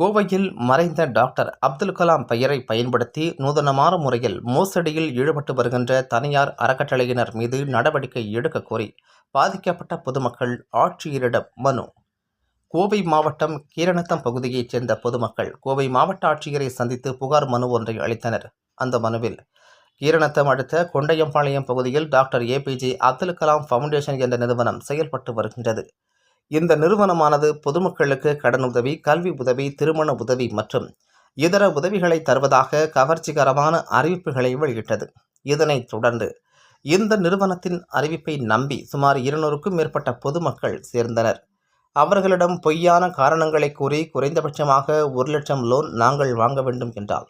கோவையில் மறைந்த டாக்டர் அப்துல் கலாம் பெயரை பயன்படுத்தி நூதனமான முறையில் மோசடியில் ஈடுபட்டு வருகின்ற தனியார் அறக்கட்டளையினர் மீது நடவடிக்கை எடுக்க கோரி பாதிக்கப்பட்ட பொதுமக்கள் ஆட்சியரிடம் மனு. கோவை மாவட்டம் கீரணத்தம் பகுதியைச் சேர்ந்த பொதுமக்கள் கோவை மாவட்ட ஆட்சியரை சந்தித்து புகார் மனு ஒன்றை அளித்தனர். அந்த மனுவில் கீரணத்தம் அடுத்த கொண்டையம்பாளையம் பகுதியில் doctor APJ Abdul Kalam foundation என்ற நிறுவனம் செயல்பட்டு வருகின்றது. இந்த நிறுவனமானது பொதுமக்களுக்கு கடனுதவி கல்வி உதவி திருமண உதவி மற்றும் இதர உதவிகளை தருவதாக கவர்ச்சிகரமான அறிவிப்புகளை வெளியிட்டது. இதனைத் தொடர்ந்து இந்த நிறுவனத்தின் அறிவிப்பை நம்பி சுமார் இருநூறுக்கும் மேற்பட்ட பொதுமக்கள் சேர்ந்தனர். அவர்களிடம் பொய்யான காரணங்களை கூறி குறைந்தபட்சமாக ஒரு லட்சம் லோன் நாங்கள் வாங்க வேண்டும் என்றால்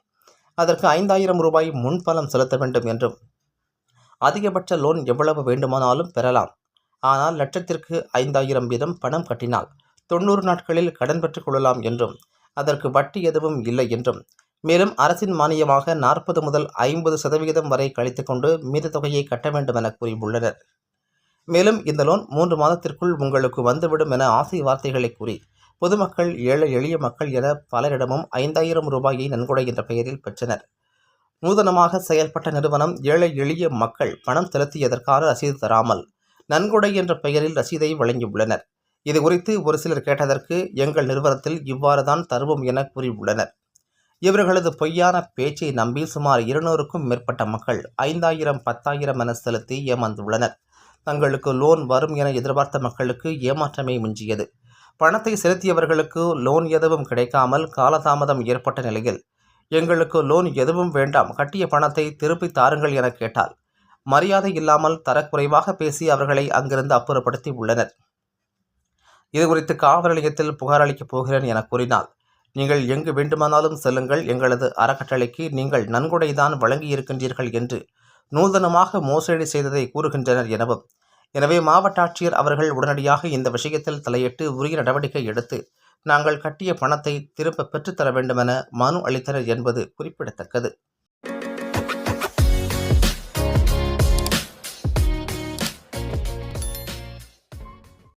அதற்கு ஐந்தாயிரம் ரூபாய் முன்பணம் செலுத்த வேண்டும் என்றும் அதிகபட்ச லோன் எவ்வளவு வேண்டுமானாலும் பெறலாம். ஆனால் லட்சத்திற்கு ஐந்தாயிரம் வீதம் பணம் கட்டினால் தொண்ணூறு நாட்களில் கடன் பெற்றுக் கொள்ளலாம் என்றும் அதற்கு வட்டி எதுவும் இல்லை என்றும். மேலும் அரசின் மானியமாக நாற்பது முதல் ஐம்பது சதவிகிதம் வரை கழித்து கொண்டு மீத தொகையை கட்ட வேண்டும் என கூறியுள்ளனர். மேலும் இந்த லோன் மூன்று மாதத்திற்குள் உங்களுக்கு வந்துவிடும் என ஆசை வார்த்தைகளை கூறி பொதுமக்கள் ஏழை எளிய மக்கள் என பலரிடமும் ஐந்தாயிரம் ரூபாயை நன்கொடை என்ற பெயரில் பெற்றனர். நூதனமாக செயல்பட்ட நிறுவனம் ஏழை எளிய மக்கள் பணம் செலுத்தியதற்கான ரசீது தராமல் நன்கொடை என்ற பெயரில் ரசீதை வழங்கியுள்ளனர். இது குறித்து ஒரு சிலர் கேட்டதற்கு எங்கள் நிறுவனத்தில் இவ்வாறு தான் தருவோம் என கூறியுள்ளனர். இவர்களது பொய்யான பேச்சை நம்பி சுமார் இருநூறுக்கும் மேற்பட்ட மக்கள் ஐந்தாயிரம் பத்தாயிரம் என செலுத்தி ஏமாந்துள்ளனர். தங்களுக்கு லோன் வரும் என எதிர்பார்த்த மக்களுக்கு ஏமாற்றமே மிஞ்சியது. பணத்தை செலுத்தியவர்களுக்கு லோன் எதுவும் கிடைக்காமல் காலதாமதம் ஏற்பட்ட நிலையில் எங்களுக்கு லோன் எதுவும் வேண்டாம் கட்டிய பணத்தை திருப்பி தாருங்கள் என கேட்டால் மரியாதை இல்லாமல் தரக்குறைவாக பேசி அவர்களை அங்கிருந்து அப்புறப்படுத்தி உள்ளனர். இதுகுறித்து காவல் நிலையத்தில் புகார் அளிக்கப் போகிறேன் என கூறினால் நீங்கள் எங்கு வேண்டுமானாலும் செல்லுங்கள். எங்களது அறக்கட்டளைக்கு நீங்கள் நன்கொடைதான் வழங்கியிருக்கின்றீர்கள் என்று நூதனமாக மோசடி செய்ததை கூறுகின்றனர் எனவும் எனவே மாவட்ட ஆட்சியர் அவர்கள் உடனடியாக இந்த விஷயத்தில் தலையிட்டு உரிய நடவடிக்கை எடுத்து நாங்கள் கட்டிய பணத்தை திரும்ப பெற்றுத்தர வேண்டுமென மனு அளித்தனர் என்பது குறிப்பிடத்தக்கது.